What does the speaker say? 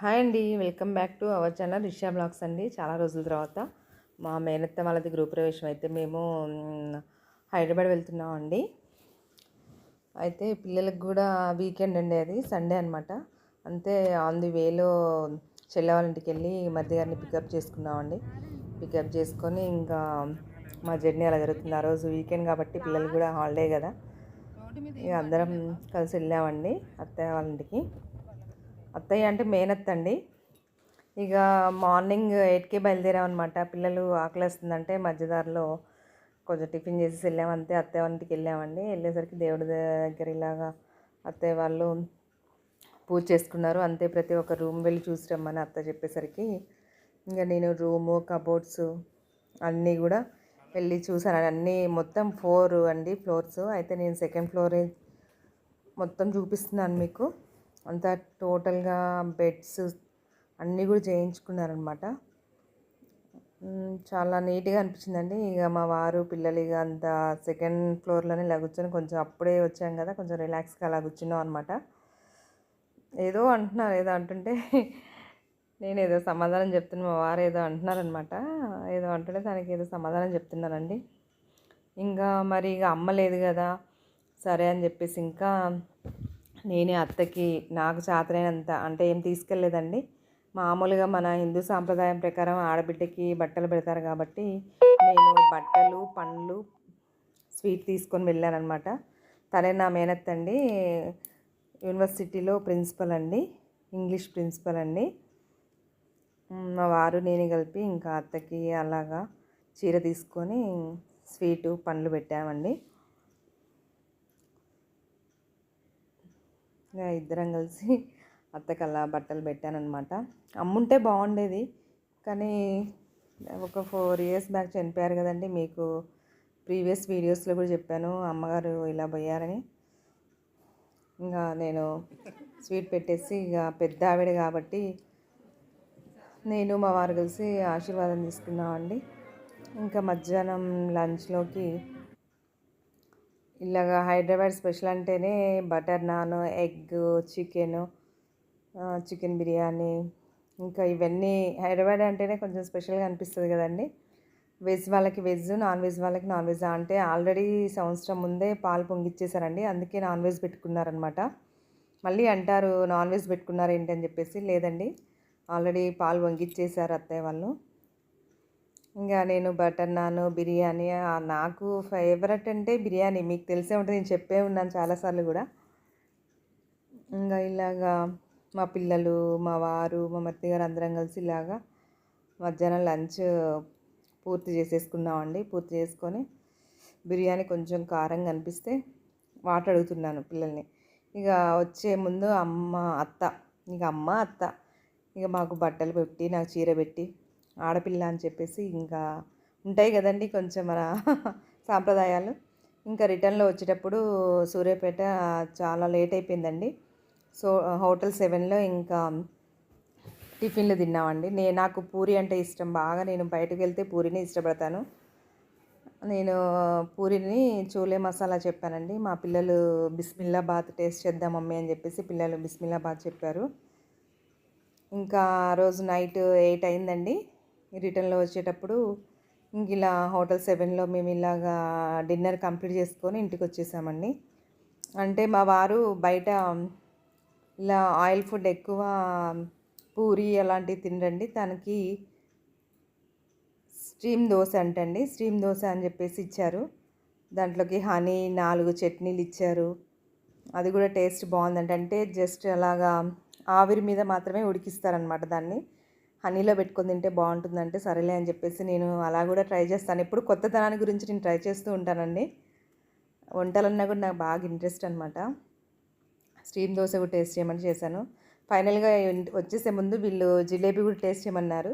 Hi అండి. Welcome back to our channel Risha blogs అండి. చాలా రోజుల తర్వాత మా మేనత్త వాళ్ళది గృహప్రవేశం అయితే మేము హైదరాబాద్ వెళ్తున్నాం అండి. అయితే పిల్లలకు కూడా వీకెండ్ అండి అది సండే అనమాట అంతే ఆన్ ది వేలో చెల్లె వాళ్ళ ఇంటికి వెళ్ళి మధ్య గారిని పికప్ చేసుకున్నామండి పికప్ చేసుకొని ఇంకా మా జర్నీ అలా జరుగుతుంది. ఆ రోజు వీకెండ్ కాబట్టి పిల్లలు కూడా హాలిడే కదా. ఇక అందరం కలిసి వెళ్ళామండి అత్తయ్య వాళ్ళ ఇంటికి. అత్తయ్య అంటే మేనత్త అండి. ఇక మార్నింగ్ ఎయిట్కే బయలుదేరామన్నమాట. పిల్లలు ఆకలిస్తుందంటే మధ్యదారిలో కొంచెం టిఫిన్ చేసి వెళ్ళాము అంతే. అత్తయ్య వాళ్ళ ఇంటికి వెళ్ళామండి. వెళ్ళేసరికి దేవుడి దగ్గర ఇలాగా అత్తయ్య వాళ్ళు పూజ చేసుకున్నారు. అంతే ప్రతి ఒక్క రూమ్ వెళ్ళి చూసి రమ్మని అత్త చెప్పేసరికి. ఇంకా నేను రూము కబోర్డ్స్ అన్నీ కూడా వెళ్ళి చూసాను. అన్నీ మొత్తం ఫోర్ అండి ఫ్లోర్స్. అయితే నేను సెకండ్ ఫ్లోరే మొత్తం చూపిస్తున్నాను మీకు. అంతా టోటల్గా బెడ్స్ అన్నీ కూడా చేయించుకున్నారనమాట. చాలా నీట్గా అనిపించిందండి. ఇక మా వారు పిల్లలు ఇక అంత సెకండ్ ఫ్లోర్లోనే ఇలా కూర్చొని కొంచెం అప్పుడే వచ్చాం కదా కొంచెం రిలాక్స్గా అలా కూర్చున్నాం అనమాట. ఏదో అంటున్నారు ఏదో అంటుంటే నేను ఏదో సమాధానం చెప్తున్నా మా వారు ఏదో అంటున్నారనమాట. ఏదో అంటుంటే దానికి ఏదో సమాధానం చెప్తున్నానండి ఇంకా మరి ఇక అమ్మ లేదు కదా సరే అని చెప్పేసి ఇంకా నేనే అత్తకి నాకు చేతనైనంత అంటే ఏం తీసుకెళ్ళలేదండి. మామూలుగా మన హిందూ సాంప్రదాయం ప్రకారం ఆడబిడ్డకి బట్టలు పెడతారు కాబట్టి నేను బట్టలు పండ్లు స్వీట్ తీసుకొని వెళ్ళానమాట తనే నా మేనత్ అండి. యూనివర్సిటీలో ప్రిన్సిపల్ అండి. ఇంగ్లీష్ ప్రిన్సిపల్ అండి. మా వారు నేను కలిపి ఇంకా అత్తకి అలాగా చీర తీసుకొని స్వీటు పండ్లు పెట్టామండి. ఇద్దరం కలిసి అత్తకల్లా అలా బట్టలు పెట్టానమాట అమ్ముంటే బాగుండేది కానీ ఒక ఫోర్ ఇయర్స్ బ్యాక్ చనిపోయారు కదండి. మీకు ప్రీవియస్ వీడియోస్లో కూడా చెప్పాను అమ్మగారు ఇలా పోయారని. ఇంకా నేను స్వీట్ పెట్టేసి ఇక పెద్ద ఆవిడ కాబట్టి నేను మా వారు కలిసి ఆశీర్వాదం తీసుకున్నామండి. ఇంకా మధ్యాహ్నం లంచ్లోకి ఇలాగా హైదరాబాద్ స్పెషల్ అంటేనే butter naan egg chicken chicken biryani ఇంకా ఇవన్నీ హైదరాబాద్ అంటేనే కొంచెం స్పెషల్గా అనిపిస్తుంది కదండి. వెజ్ వాళ్ళకి వెజ్ నాన్ వెజ్ వాళ్ళకి నాన్ వెజ్ అంటే ఆల్రెడీ సంవత్సరం ముందే పాలు పొంగిచ్చేసారండి. అందుకే నాన్ వెజ్ పెట్టుకున్నారనమాట. మళ్ళీ అంటారు నాన్ వెజ్ పెట్టుకున్నారు ఏంటి అని చెప్పేసి లేదండి. ఆల్రెడీ పాలు పొంగిచ్చేసారు అత్తయ్య వాళ్ళు. ఇంకా నేను బటర్ నాన్ బిర్యానీ నాకు ఫేవరెట్ అంటే బిర్యానీ. మీకు తెలిసే ఉంటుంది నేను చెప్పే ఉన్నాను చాలాసార్లు కూడా. ఇంకా ఇలాగా మా పిల్లలు మా వారు మా మత్తి గారు అందరం కలిసి ఇలాగా మధ్యాహ్నం లంచ్ పూర్తి చేసేసుకున్నామండి. పూర్తి చేసుకొని బిర్యానీ కొంచెం కారంగా అనిపిస్తే వాటర్ అడుగుతున్నాను పిల్లల్ని. ఇక వచ్చే ముందు అమ్మ అత్త. ఇక అమ్మ అత్త. ఇక మాకు బట్టలు పెట్టి నాకు చీర పెట్టి ఆడపిల్ల అని చెప్పేసి ఇంకా ఉంటాయి కదండి కొంచెం మన సాంప్రదాయాలు. ఇంకా రిటర్న్లో వచ్చేటప్పుడు సూర్యాపేట చాలా లేట్ అయిపోయిందండి. సో హోటల్ సెవెన్లో ఇంకా టిఫిన్లు తిన్నామండి. నేను నాకు పూరి అంటే ఇష్టం బాగా. నేను బయటకు వెళ్తే పూరిని ఇష్టపడతాను. నేను పూరిని చోలే మసాలా చెప్పానండి. మా పిల్లలు బిస్మిల్లా బాత్ టేస్ట్ చేద్దాం మమ్మీ అని చెప్పేసి పిల్లలు బిస్మిల్లా బాత్ చెప్పారు. ఇంకా ఆ రోజు నైట్ ఎయిట్ అయిందండి. రిటర్న్లో వచ్చేటప్పుడు ఇంక ఇలా హోటల్ సెవెన్లో మేము ఇలాగా డిన్నర్ కంప్లీట్ చేసుకొని ఇంటికి వచ్చేసామండి. అంటే మా వారు బయట ఇలా ఆయిల్ ఫుడ్ ఎక్కువ పూరి అలాంటివి తినరండి. తనకి స్టీమ్ దోశ అంటండి. స్టీమ్ దోశ అని చెప్పేసి ఇచ్చారు. దాంట్లోకి హనీ నాలుగు చట్నీలు ఇచ్చారు. అది కూడా టేస్ట్ బాగుందంట అంటే జస్ట్ అలాగా ఆవిరి మీద మాత్రమే ఉడికిస్తారనమాట దాన్ని. హనీలో పెట్టుకొని తింటే బాగుంటుందంటే సరేలే అని చెప్పేసి నేను అలా కూడా ట్రై చేస్తాను. ఎప్పుడు కొత్తతనాన్ని గురించి నేను ట్రై చేస్తూ ఉంటానండి. వంటలన్నా కూడా నాకు బాగా ఇంట్రెస్ట్ అనమాట స్టీమ్ దోశ కూడా టేస్ట్ చేయమని చేశాను. ఫైనల్గా వచ్చేసే ముందు వీళ్ళు జిలేబీ కూడా టేస్ట్ చేయమన్నారు.